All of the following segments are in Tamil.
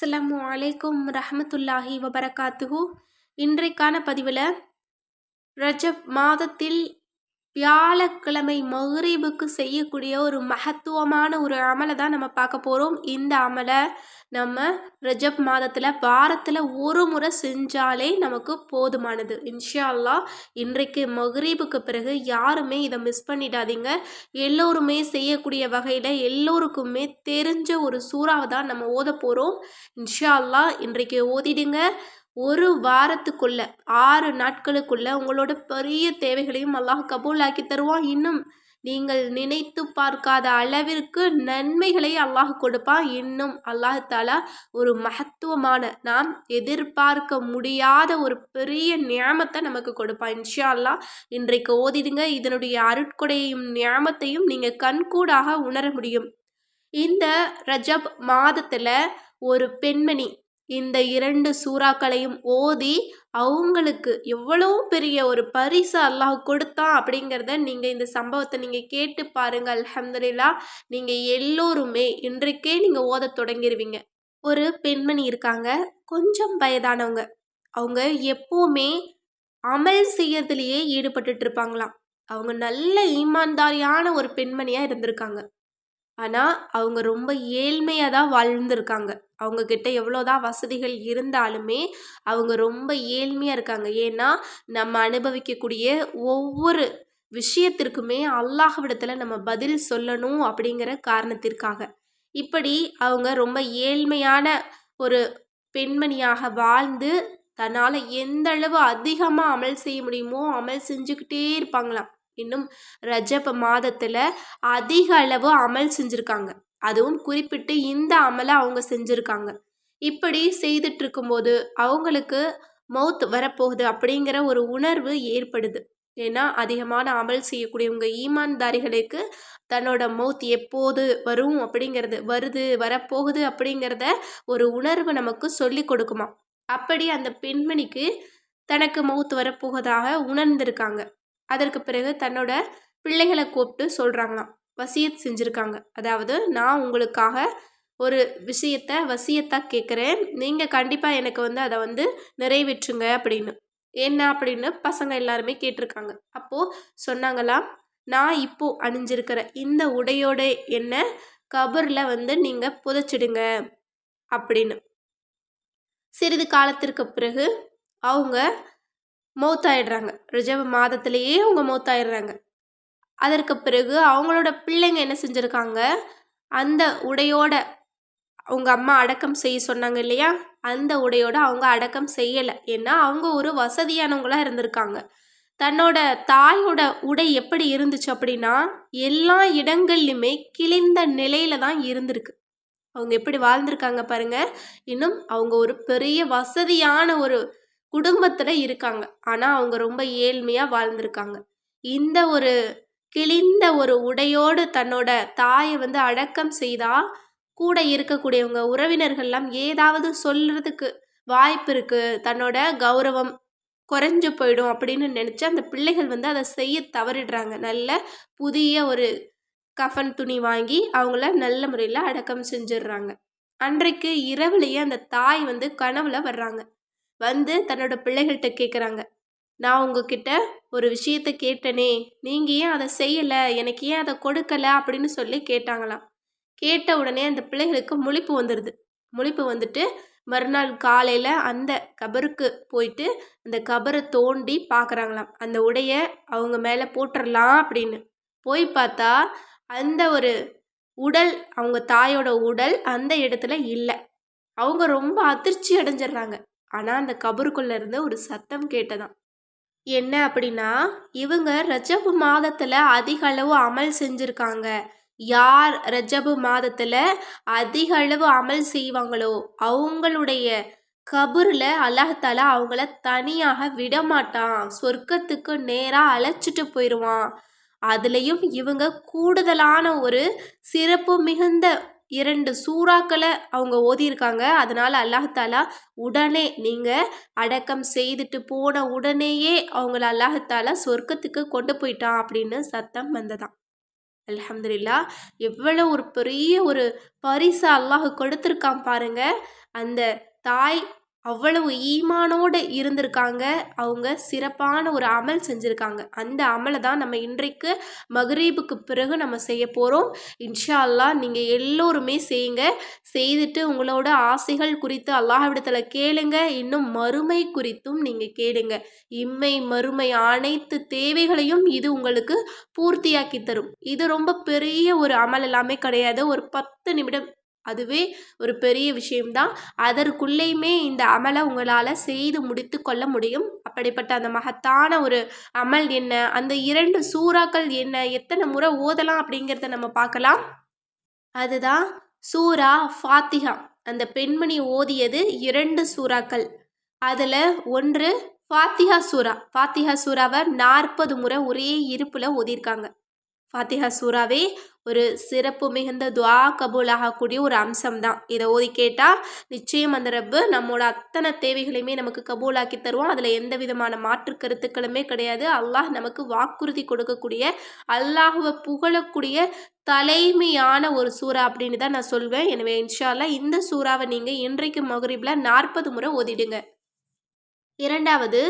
அஸ்லாம் அலைக்கும் ரஹமத்துல்லாஹி வபரகாத்துஹு. இன்றைக்கான பதிவில் ரஜப் மாதத்தில் வியாழக்கிழமை மகரீபுக்கு செய்யக்கூடிய ஒரு மகத்துவமான ஒரு அமலை தான் நம்ம பார்க்க போகிறோம் இந்த அமலை நம்ம ரஜப் மாதத்தில் வாரத்தில் ஒரு முறை செஞ்சாலே நமக்கு போதுமானது. இன்ஷா அல்லா இன்றைக்கு மகரீபுக்கு பிறகு யாருமே இதை மிஸ் பண்ணிடாதீங்க. எல்லோருமே செய்யக்கூடிய வகையில் எல்லோருக்குமே தெரிஞ்ச ஒரு சூறாவை தான் நம்ம ஓத போகிறோம் இன்ஷா அல்லா இன்றைக்கு ஓதிடுங்க. ஒரு வாரத்துக்குள்ள ஆறு நாட்களுக்குள்ள உங்களோட பெரிய தேவைகளையும் அல்லாஹ் கபூலாக்கி தருவான். இன்னும் நீங்கள் நினைத்து பார்க்காத அளவிற்கு நன்மைகளை அல்லாஹ் கொடுப்பான். இன்னும் அல்லாஹ் தாலா ஒரு மகத்துவமான நாம் எதிர்பார்க்க முடியாத ஒரு பெரிய நியாமத்தை நமக்கு கொடுப்பான். இன்ஷா அல்லாஹ் இன்றைக்கு ஓதிடுங்க. இதனுடைய அருட்கொடையையும் நியாமத்தையும் நீங்கள் கண்கூடாக உணர முடியும். இந்த ரஜப் மாதத்தில் ஒரு பெண்மணி இந்த இரண்டு சூறாக்களையும் ஓதி அவங்களுக்கு எவ்வளோ பெரிய ஒரு பரிசு அல்லாஹ் கொடுத்தான் அப்படிங்கிறத நீங்கள் இந்த சம்பவத்தை நீங்கள் கேட்டு பாருங்கள் அலமதுல்லா நீங்கள் எல்லோருமே இன்றைக்கே நீங்கள் ஓத தொடங்கிடுவீங்க ஒரு பெண்மணி இருக்காங்க. கொஞ்சம் வயதானவங்க. அவங்க எப்போவுமே அமல் செய்யறதுலேயே ஈடுபட்டுட்டு இருப்பாங்களாம். அவங்க நல்ல ஈமான்தாரியான ஒரு பெண்மணியாக இருந்திருக்காங்க. ஆனால் அவங்க ரொம்ப ஏழ்மையாக தான் வாழ்ந்துருக்காங்க. அவங்கக்கிட்ட எவ்வளோதான் வசதிகள் இருந்தாலுமே அவங்க ரொம்ப ஏழ்மையாக இருக்காங்க. ஏன்னா நம்ம அனுபவிக்கக்கூடிய ஒவ்வொரு விஷயத்திற்குமே அல்லாஹ்விடத்தில் நம்ம பதில் சொல்லணும் அப்படிங்கிற காரணத்திற்காக. இப்படி அவங்க ரொம்ப ஏழ்மையான ஒரு பெண்மணியாக வாழ்ந்து தன்னால் எந்த அளவு அதிகமாக அமல் செய்ய முடியுமோ அமல் செஞ்சுக்கிட்டே இருப்பாங்களாம். இன்னும் ரஜப் மாதத்தில் அதிக அளவு அமல் செஞ்சுருக்காங்க. அதுவும் குறிப்பிட்டு இந்த அமலை அவங்க செஞ்சுருக்காங்க. இப்படி செய்துட்டு இருக்கும்போது அவங்களுக்கு மவுத் வரப்போகுது அப்படிங்கிற ஒரு உணர்வு ஏற்படுது. ஏன்னா அதிகமான அமல் செய்யக்கூடியவங்க ஈமான்தாரிகளுக்கு தன்னோட மவுத் எப்போது வரும் அப்படிங்கிறது வருது வரப்போகுது அப்படிங்கிறத ஒரு உணர்வு நமக்கு சொல்லி கொடுக்குமா அப்படி அந்த பெண்மணிக்கு தனக்கு மவுத் வரப்போவதாக உணர்ந்திருக்காங்க. அதற்கு பிறகு தன்னோட பிள்ளைகளை கூப்பிட்டு சொல்கிறாங்களாம் வசியத் செஞ்சுருக்காங்க. அதாவது நான் உங்களுக்காக ஒரு விஷயத்த வசியத்தாக கேட்குறேன் நீங்கள் கண்டிப்பாக எனக்கு வந்து அதை வந்து நிறைவேற்றுங்க அப்படின்னு. என்ன அப்படின்னு பசங்க எல்லாருமே கேட்டிருக்காங்க. அப்போது சொன்னாங்களாம் நான் இப்போது அணிஞ்சிருக்கிற இந்த உடையோட என்ன கபரில் வந்து நீங்கள் புதைச்சிடுங்க அப்படின்னு. சிறிது காலத்திற்கு பிறகு அவங்க மௌத்தாயிடுறாங்க. ரிஜவ மாதத்திலேயே அவங்க மௌத்தாயிடுறாங்க. அதற்கு பிறகு அவங்களோட பிள்ளைங்க என்ன செஞ்சுருக்காங்க? அந்த உடையோட அவங்க அம்மா அடக்கம் செய்ய சொன்னாங்க இல்லையா? அந்த உடையோட அவங்க அடக்கம் செய்யலை. ஏன்னா அவங்க ஒரு வசதியானவங்களாக இருந்திருக்காங்க. தன்னோட தாயோட உடை எப்படி இருந்துச்சு அப்படின்னா எல்லா இடங்கள்லையுமே கிழிந்த நிலையில தான் இருந்திருக்கு. அவங்க எப்படி வாழ்ந்திருக்காங்க பாருங்க. இன்னும் அவங்க ஒரு பெரிய வசதியான ஒரு குடும்பத்தில் இருக்காங்க. ஆனால் அவங்க ரொம்ப ஏழ்மையாக வாழ்ந்திருக்காங்க. இந்த ஒரு கிழிந்த ஒரு உடையோடு தன்னோட தாயை வந்து அடக்கம் செய்தால் கூட இருக்கக்கூடியவங்க உறவினர்கள்லாம் ஏதாவது சொல்கிறதுக்கு வாய்ப்பு இருக்குது தன்னோட கௌரவம் குறைஞ்சு போயிடும் அப்படின்னு நினச்சி அந்த பிள்ளைகள் வந்து அதை செய்ய தவறிடுறாங்க. நல்ல புதிய ஒரு கஃன் துணி வாங்கி அவங்கள நல்ல முறையில் அடக்கம் செஞ்சிடுறாங்க. அன்றைக்கு இரவுலேயே அந்த தாய் வந்து கனவுல வர்றாங்க. வந்து தன்னோட பிள்ளைகள்கிட்ட கேட்குறாங்க நான் உங்ககிட்ட ஒரு விஷயத்த கேட்டனே நீங்கள் ஏன் அதை செய்யலை? எனக்கு ஏன் அதை கொடுக்கலை? அப்படின்னு சொல்லி கேட்டாங்களாம். கேட்ட உடனே அந்த பிள்ளைகளுக்கு முழிப்பு வந்துடுது முழிப்பு வந்துட்டு மறுநாள் காலையில் அந்த கபருக்கு போயிட்டு அந்த கபரை தோண்டி பார்க்குறாங்களாம் அந்த உடைய அவங்க மேலே போட்டுடலாம் அப்படின்னு. போய் பார்த்தா அந்த ஒரு உடல் அவங்க தாயோட உடல் அந்த இடத்துல இல்லை. அவங்க ரொம்ப அதிர்ச்சி அடைஞ்சிடுறாங்க. ஆனால் அந்த கபருக்குள்ளே இருந்து ஒரு சத்தம் கேட்டதான் என்ன அப்படின்னா இவங்க ரஜபு மாதத்தில் அதிக அளவு அமல் செஞ்சுருக்காங்க. யார் ரஜபு மாதத்தில் அதிக அளவு அமல் செய்வாங்களோ அவங்களுடைய கபூரில் அல்லாஹால அவங்கள தனியாக விடமாட்டான். சொர்க்கத்துக்கு நேராக அழைச்சிட்டு போயிடுவான் அதுலேயும் இவங்க கூடுதலான ஒரு சிறப்பு மிகுந்த இரண்டு சூறாக்களை அவங்க ஓதியிருக்காங்க. அதனால் அல்லாஹாலா உடனே நீங்கள் அடக்கம் செய்துட்டு போன உடனேயே அவங்கள அல்லாஹாலா சொர்க்கத்துக்கு கொண்டு போயிட்டான் அப்படின்னு சத்தம் வந்ததான் அலமதுல்லா எவ்வளோ ஒரு பெரிய ஒரு பரிசு அல்லாஹ் கொடுத்துருக்கான் பாருங்க. அந்த தாய் அவ்வளவு ஈமானோடு இருந்திருக்காங்க. அவங்க சிறப்பான ஒரு அமல் செஞ்சுருக்காங்க. அந்த அமலை தான் நம்ம இன்றைக்கு மகரீபுக்கு பிறகு நம்ம செய்ய போகிறோம் இன்ஷா அல்லாஹ் நீங்கள் எல்லோருமே செய்யுங்க. செய்துட்டு உங்களோட ஆசைகள் குறித்து அல்லாஹ்விடத்தில் கேளுங்க. இன்னும் மறுமை குறித்தும் நீங்கள் கேளுங்க. இம்மை மறுமை அனைத்து தேவைகளையும் இது உங்களுக்கு பூர்த்தியாக்கி தரும். இது ரொம்ப பெரிய ஒரு அமல் எல்லாமே கிடையாது. ஒரு பத்து நிமிடம் அதுவே ஒரு பெரிய விஷயம்தான். அதற்குள்ளேயுமே இந்த அமலை உங்களால் செய்து முடித்து கொள்ள முடியும். அப்படிப்பட்ட அந்த மகத்தான ஒரு அமல் என்ன? அந்த இரண்டு சூறாக்கள் என்ன? எத்தனை முறை ஓதலாம் அப்படிங்கிறத நம்ம பார்க்கலாம். அதுதான் சூரா ஃபாத்திகா அந்த பெண்மணி ஓதியது இரண்டு சூறாக்கள். அதில் ஒன்று ஃபாத்திஹா சூரா. ஃபாத்திஹா சூறாவை நாற்பது முறை ஒரே இருப்பில் ஓதியிருக்காங்க. ஃபாத்திஹா சூறாவே ஒரு சிறப்பு மிகுந்த துவா கபூல் ஆகக்கூடிய ஒரு அம்சம் தான் இதை ஓதி கேட்டால் நிச்சயம் அந்த ரப்பு நம்மளோட அத்தனை தேவைகளையுமே நமக்கு கபூலாக்கி தருவோம் அதில் எந்த விதமான மாற்று கருத்துக்களுமே கிடையாது. அல்லாஹ் நமக்கு வாக்குறுதி கொடுக்கக்கூடிய அல்லாஹுவை புகழக்கூடிய தலைமையான ஒரு சூறா அப்படின்னு தான் நான் சொல்வேன். எனவே இன்ஷால்லா இந்த சூறாவை நீங்கள் இன்றைக்கு மகரிபில் நாற்பது முறை ஓதிடுங்க. இரண்டாவது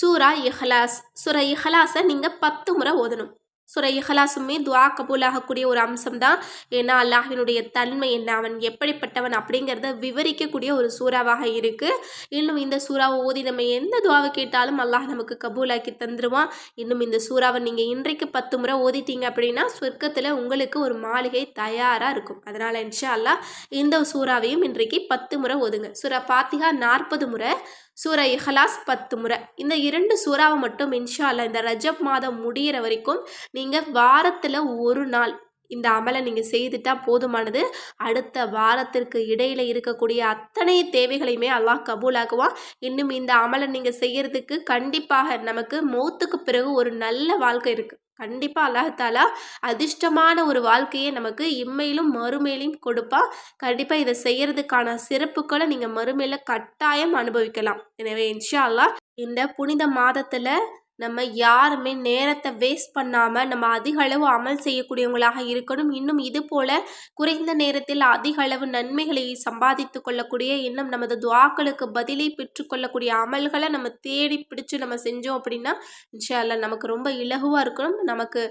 சூரா இஹ்லாஸ். சூரா இஹ்லாஸை நீங்கள் பத்து முறை ஓதணும். சுரை இஹலாசுமே துவா கபூலாகக்கூடிய ஒரு அம்சம் தான் ஏன்னா அல்லாஹினுடைய தன்மை என்ன? அவன் எப்படிப்பட்டவன் அப்படிங்கிறத விவரிக்கக்கூடிய ஒரு சூறாவாக இருக்குது இன்னும் இந்த சூறாவை ஓதி நம்ம எந்த துவாவை கேட்டாலும் அல்லாஹ் நமக்கு கபூலாக்கி தந்துடுவான் இன்னும் இந்த சூறாவை நீங்கள் இன்றைக்கு பத்து முறை ஓதிட்டீங்க அப்படின்னா சொர்க்கத்தில் உங்களுக்கு ஒரு மாளிகை தயாராக இருக்கும். அதனால் இன்ஷா அல்லாஹ் இந்த சூறாவையும் இன்றைக்கு பத்து முறை ஓதுங்க. சுரா ஃபாத்திகா நாற்பது முறை. சூரா இஹலாஸ் பத்து முறை. இந்த இரண்டு சூறாவை மட்டும் இன்ஷா அல்லா இந்த ரஜப் மாதம் முடிகிற வரைக்கும் நீங்கள் வாரத்தில் ஒரு நாள் இந்த அமலை நீங்கள் செய்துட்டால் போதுமானது. அடுத்த வாரத்திற்கு இடையில் இருக்கக்கூடிய அத்தனை தேவைகளையுமே அல்லாஹ் கபூலாக்குவான். இன்னும் இந்த அமலை நீங்கள் செய்கிறதுக்கு கண்டிப்பாக நமக்கு மௌத்துக்கு பிறகு ஒரு நல்ல வாழ்க்கை இருக்குது கண்டிப்பாக அல்லாஹாலா அதிர்ஷ்டமான ஒரு வாழ்க்கையை நமக்கு இம்மையிலும் மறுமையிலும் கொடுப்பா. கண்டிப்பாக இதை செய்கிறதுக்கான சிறப்புகளை நீங்கள் மறுமையில் கட்டாயம் அனுபவிக்கலாம். எனவே இன்ஷா அல்லா இந்த புனித மாதத்தில் நம்ம யாருமே நேரத்தை வேஸ்ட் பண்ணாமல் நம்ம அதிக அளவு அமல் செய்யக்கூடியவங்களாக இருக்கணும். இன்னும் இது போல் குறைந்த நேரத்தில் அதிக அளவு நன்மைகளை சம்பாதித்து கொள்ளக்கூடிய இன்னும் நமது துவாக்களுக்கு பதிலை பெற்றுக்கொள்ளக்கூடிய அமல்களை நம்ம தேடி பிடிச்சு நம்ம செஞ்சோம் அப்படின்னா இன்ஷால்லா நமக்கு ரொம்ப இலகுவாக இருக்கணும். நமக்கு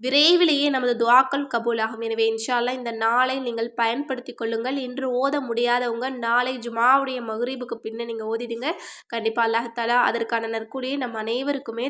விரைவிலேயே நமது துவாக்கள் கபூலாகும். எனவே இன்ஷால்லா இந்த நாளை நீங்கள் பயன்படுத்தி கொள்ளுங்கள். இன்று ஓத முடியாதவங்க நாளை ஜுமாவுடைய மகரீபுக்கு பின்ன நீங்கள் ஓதிடுங்க. கண்டிப்பாக அல்லாஹாலா அதற்கான நற்கூடியை நம் அனைவருக்குமே